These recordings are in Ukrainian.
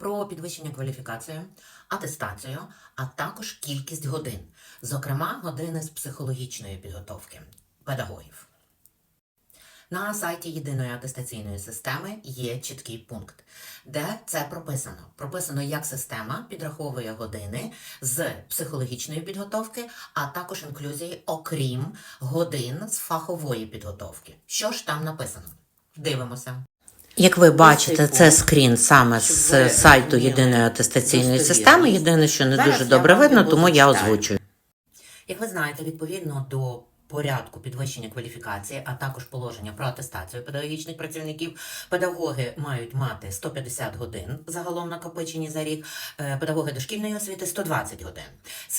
про підвищення кваліфікації, атестацію, а також кількість годин, зокрема години з психологічної підготовки педагогів. На сайті єдиної атестаційної системи є чіткий пункт, де це прописано. Прописано, як система підраховує години з психологічної підготовки, а також інклюзії, окрім годин з фахової підготовки. Що ж там написано? Дивимося. Як ви бачите, це скрін саме з сайту єдиної атестаційної системи. Єдине, що не дуже добре видно, тому я озвучую. Як ви знаєте, відповідно до порядку підвищення кваліфікації, а також положення про атестацію педагогічних працівників, педагоги мають мати 150 годин загалом накопичені за рік, е, педагоги дошкільної освіти 120 годин.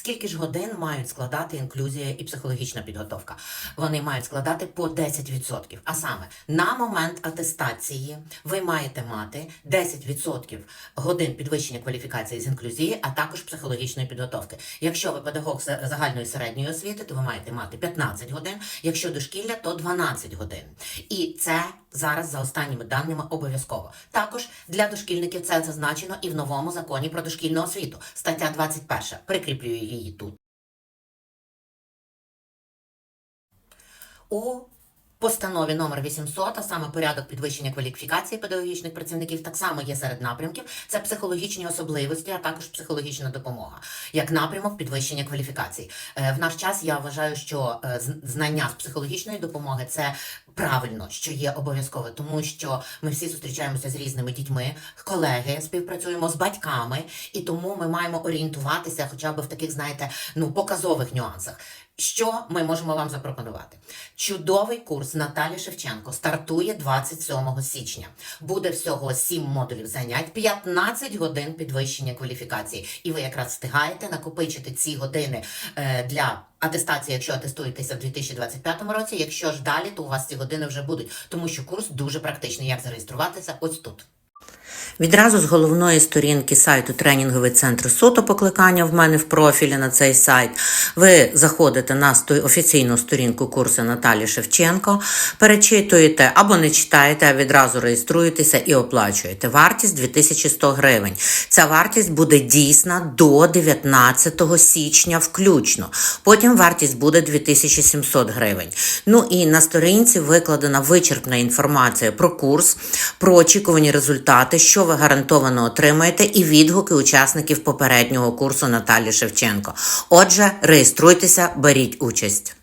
Скільки ж годин мають складати інклюзія і психологічна підготовка? Вони мають складати по 10%. А саме на момент атестації ви маєте мати 10% годин підвищення кваліфікації з інклюзії, а також психологічної підготовки. Якщо ви педагог за- загальної середньої освіти, то ви маєте мати 15 годин. Якщо дошкілля, то 12 годин. І це зараз за останніми даними обов'язково. Також для дошкільників це зазначено і в новому законі про дошкільну освіту. Стаття 21. Прикріплюю її тут. У постанові номер 800, а саме порядок підвищення кваліфікації педагогічних працівників, так само є серед напрямків. Це психологічні особливості, а також психологічна допомога, як напрямок підвищення кваліфікацій. Е, В наш час я вважаю, що е, знання з психологічної допомоги це правильно, що є обов'язково, тому що ми всі зустрічаємося з різними дітьми, колеги, співпрацюємо з батьками, і тому ми маємо орієнтуватися, хоча б в таких, знаєте, ну показових нюансах. Що ми можемо вам запропонувати? Чудовий курс Наталі Шевченко стартує 27 січня. Буде всього 7 модулів занять, 15 годин підвищення кваліфікації. І ви якраз встигаєте накопичити ці години е, для атестації, якщо атестуєтеся в 2025 році. Якщо ж далі, то у вас ці години вже будуть, тому що курс дуже практичний. Як зареєструватися? Ось тут. Відразу з головної сторінки сайту тренінговий центр суто покликання в мене в профілі на цей сайт. Ви заходите на офіційну сторінку курсу Наталі Шевченко, перечитуєте або не читаєте, а відразу реєструєтеся і оплачуєте. Вартість 2100 гривень. Ця вартість буде дійсна до 19 січня включно. Потім вартість буде 2700 гривень. Ну і на сторінці викладена вичерпна інформація про курс, про очікувані результати, що ви гарантовано отримаєте, і відгуки учасників попереднього курсу Наталі Шевченко. Отже, реєструйтеся, беріть участь.